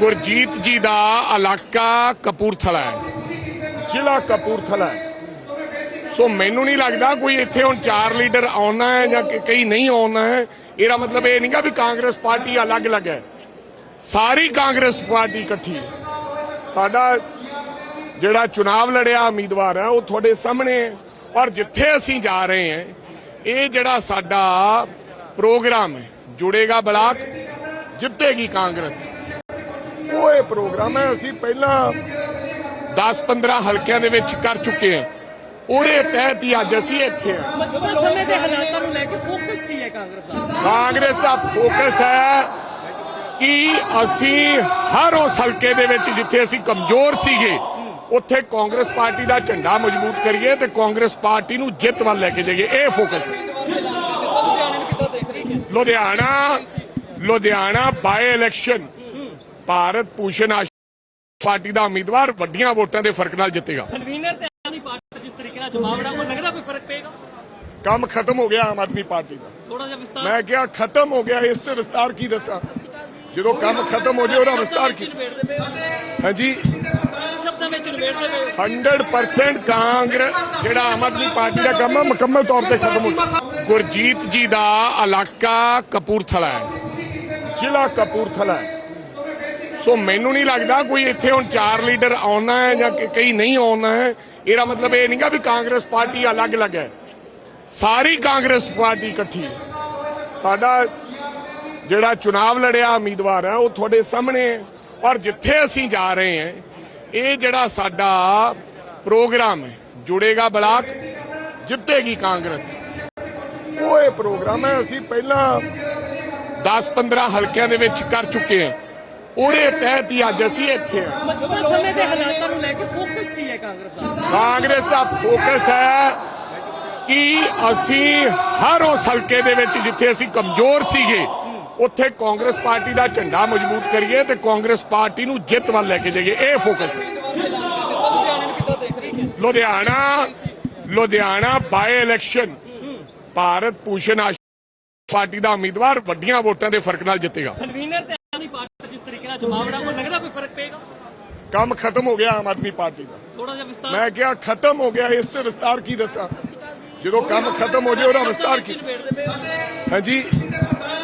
ਗੁਰਜੀਤ ਜੀ ਦਾ ਇਲਾਕਾ ਕਪੂਰਥਲਾ ਹੈ। ਜ਼ਿਲ੍ਹਾ ਕਪੂਰਥਲਾ ਹੈ। ਸੋ ਮੈਨੂੰ ਨਹੀਂ ਲੱਗਦਾ ਕੋਈ ਇੱਥੇ ਹੁਣ ਚਾਰ ਲੀਡਰ ਆਉਣਾ ਹੈ ਜਾਂ ਕਈ ਨਹੀਂ ਆਉਣਾ ਹੈ। ਇਹਦਾ ਮਤਲਬ ਇਹ ਨਹੀਂਗਾ ਵੀ ਕਾਂਗਰਸ ਪਾਰਟੀ ਅਲੱਗ-ਅਲੱਗ ਹੈ। ਸਾਰੀ ਕਾਂਗਰਸ ਪਾਰਟੀ ਇਕੱਠੀ ਹੈ। ਸਾਡਾ ਜਿਹੜਾ ਚੁਣਾਵ ਲੜਿਆ ਉਮੀਦਵਾਰ ਹੈ, ਉਹ ਤੁਹਾਡੇ ਸਾਹਮਣੇ ਹੈ। ਔਰ ਜਿੱਥੇ ਅਸੀਂ ਜਾ ਰਹੇ ਹਾਂ, ਇਹ ਜਿਹੜਾ ਸਾਡਾ ਪ੍ਰੋਗਰਾਮ ਹੈ, ਜੁੜੇਗਾ ਬਲਾਕ, ਜਿੱਤੇਗੀ ਕਾਂਗਰਸ। ਉਹ ਇਹ ਪ੍ਰੋਗਰਾਮ ਹੈ ਅਸੀਂ ਪਹਿਲਾਂ 10-15 ਹਲਕਿਆਂ ਦੇ ਵਿੱਚ ਕਰ ਚੁੱਕੇ ਹਾਂ। ਉਹਦੇ ਤਹਿਤ ਹੀ ਅੱਜ ਅਸੀਂ ਇੱਥੇ ਹਾਂ। ਮੌਜੂਦਾ ਸਮੇਂ ਦੇ ਹਾਲਾਤਾਂ ਨੂੰ ਲੈ ਕੇ ਫੋਕਸ ਕੀ ਹੈ ਕਾਂਗਰਸ ਦਾ? ਕਾਂਗਰਸ ਦਾ ਫੋਕਸ ਹੈ ਕਿ ਅਸੀਂ ਹਰ ਉਸ ਹਲਕੇ ਦੇ ਵਿੱਚ ਜਿੱਥੇ ਅਸੀਂ ਕਮਜ਼ੋਰ ਸੀਗੇ ਉੱਥੇ ਕਾਂਗਰਸ ਪਾਰਟੀ ਦਾ ਝੰਡਾ ਮਜ਼ਬੂਤ ਕਰੀਏ ਤੇ ਕਾਂਗਰਸ ਪਾਰਟੀ ਨੂੰ ਜਿੱਤ ਵੱਲ ਲੈ ਕੇ ਜਾਈਏ। ਇਹ ਫੋਕਸ ਹੈ। ਲੁਧਿਆਣੇ Ludhiana by election Bharat Bhushan Ashu party ਦਾ ਉਮੀਦਵਾਰ ਵੱਡੀਆਂ ਵੋਟਾਂ ਦੇ ਫ਼ਰਕ ਨਾਲ ਜਿੱਤੇਗਾ। ਕਨਵੀਨਰ ਤੇ ਆਮ ਆਦਮੀ ਪਾਰਟੀ ਜਿਸ ਤਰੀਕੇ ਨਾਲ ਜਮਾਵੜਾ ਉਹ ਲੱਗਦਾ ਕੋਈ ਫ਼ਰਕ ਪਏਗਾ? ਕੰਮ ਖਤਮ ਹੋ ਗਿਆ ਆਮ ਆਦਮੀ ਪਾਰਟੀ ਦਾ। ਥੋੜਾ ਜਿਹਾ ਵਿਸਤਾਰ ਮੈਂ ਕਿਹਾ ਖਤਮ ਹੋ ਗਿਆ ਇਸ ਤੇ ਵਿਸਤਾਰ ਕੀ ਦੱਸਾਂ? ਜਦੋਂ ਕੰਮ ਖਤਮ ਹੋ ਜਾਏ ਉਹਦਾ ਵਿਸਤਾਰ ਕੀ? ਹਾਂਜੀ। ਸ਼ਬਦਾਂ ਵਿੱਚ ਨਿਬੇੜਦੇ ਪਏ 100% ਕਾਂਗਰਸ ਜਿਹੜਾ ਆਮ ਆਦਮੀ ਪਾਰਟੀ ਦਾ ਕੰਮ ਹੈ ਮੁਕੰਮਲ ਤੌਰ ਤੇ ਖਤਮ ਹੋ ਗਿਆ। ਗੁਰਜੀਤ ਜੀ ਦਾ ਇਲਾਕਾ ਕਪੂਰਥਲਾ ਹੈ। ਜ਼ਿਲ੍ਹਾ ਕਪੂਰਥਲਾ ਹੈ। ਸੋ ਮੈਨੂੰ ਨਹੀਂ ਲੱਗਦਾ ਕੋਈ ਇੱਥੇ ਹੁਣ ਚਾਰ ਲੀਡਰ ਆਉਣਾ ਹੈ ਜਾਂ ਕਈ ਨਹੀਂ ਆਉਣਾ ਹੈ। ਇਹਦਾ ਮਤਲਬ ਇਹ ਨਹੀਂਗਾ ਵੀ ਕਾਂਗਰਸ ਪਾਰਟੀ ਅਲੱਗ-ਅਲੱਗ ਹੈ। ਸਾਰੀ ਕਾਂਗਰਸ ਪਾਰਟੀ ਇਕੱਠੀ ਹੈ। ਸਾਡਾ ਜਿਹੜਾ ਚੁਣਾਵ ਲੜਿਆ ਉਮੀਦਵਾਰ ਹੈ, ਉਹ ਤੁਹਾਡੇ ਸਾਹਮਣੇ ਹੈ। ਔਰ ਜਿੱਥੇ ਅਸੀਂ ਜਾ ਰਹੇ ਹਾਂ, ਇਹ ਜਿਹੜਾ ਸਾਡਾ ਪ੍ਰੋਗਰਾਮ ਹੈ, ਜੁੜੇਗਾ ਬਲਾਕ, ਜਿੱਤੇਗੀ ਕਾਂਗਰਸ। ਉਹ ਇਹ ਪ੍ਰੋਗਰਾਮ ਹੈ, ਅਸੀਂ ਪਹਿਲਾਂ 10-15 ਹਲਕਿਆਂ ਦੇ ਵਿੱਚ ਕਰ ਚੁੱਕੇ ਹਾਂ। ਉਹਦੇ ਤਹਿਤ ਹੀ ਅੱਜ ਅਸੀਂ ਇੱਥੇ ਹਾਂ। ਮੌਜੂਦਾ ਸਮੇਂ ਦੇ ਹਾਲਾਤਾਂ ਨੂੰ ਲੈ ਕੇ ਫੋਕਸ ਕੀ ਹੈ ਕਾਂਗਰਸ ਦਾ? ਕਾਂਗਰਸ ਦਾ ਫੋਕਸ ਹੈ ਕਿ ਅਸੀਂ ਹਰ ਉਸ ਹਲਕੇ ਦੇ ਵਿੱਚ ਜਿੱਥੇ ਅਸੀਂ ਕਮਜ਼ੋਰ ਸੀਗੇ ਉੱਥੇ ਕਾਂਗਰਸ ਪਾਰਟੀ ਦਾ ਝੰਡਾ ਮਜ਼ਬੂਤ ਕਰੀਏ ਤੇ ਕਾਂਗਰਸ ਪਾਰਟੀ ਨੂੰ ਜਿੱਤ ਵੱਲ ਲੈ ਕੇ ਜਾਈਏ। ਇਹ ਫੋਕਸ ਹੈ। ਲੁਧਿਆਣੇ Ludhiana by election Bharat Ashu party ਦਾ ਉਮੀਦਵਾਰ ਵੱਡੀਆਂ ਵੋਟਾਂ ਦੇ ਫ਼ਰਕ ਨਾਲ ਜਿੱਤੇਗਾ। ਪਾਰਟੀ ਜਿਸ ਤਰੀਕੇ ਨਾਲ ਜਮਾਵੜਾ ਉਹ ਲੱਗਦਾ ਕੋਈ ਫ਼ਰਕ ਪਏਗਾ? ਕੰਮ ਖਤਮ ਹੋ ਗਿਆ ਆਮ ਆਦਮੀ ਪਾਰਟੀ ਦਾ। ਥੋੜਾ ਜਿਹਾ ਵਿਸਤਾਰ ਮੈਂ ਕਿਹਾ ਖਤਮ ਹੋ ਗਿਆ ਇਸ ਤੇ ਵਿਸਤਾਰ ਕੀ ਦੱਸਾਂ? ਜਦੋਂ ਕੰਮ ਖਤਮ ਹੋ ਜਾਏ ਉਹਦਾ ਵਿਸਤਾਰ ਕੀ? ਹਾਂਜੀ।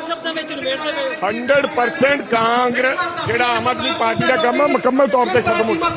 ਸ਼ਬਦਾਂ ਵਿੱਚ ਨਿਬੇੜਦੇ ਪਏ 100% ਕਾਂਗਰਸ ਜਿਹੜਾ ਆਮ ਆਦਮੀ ਪਾਰਟੀ ਦਾ ਕੰਮ ਹੈ ਮੁਕੰਮਲ ਤੌਰ ਤੇ ਖਤਮ ਹੋ ਗਿਆ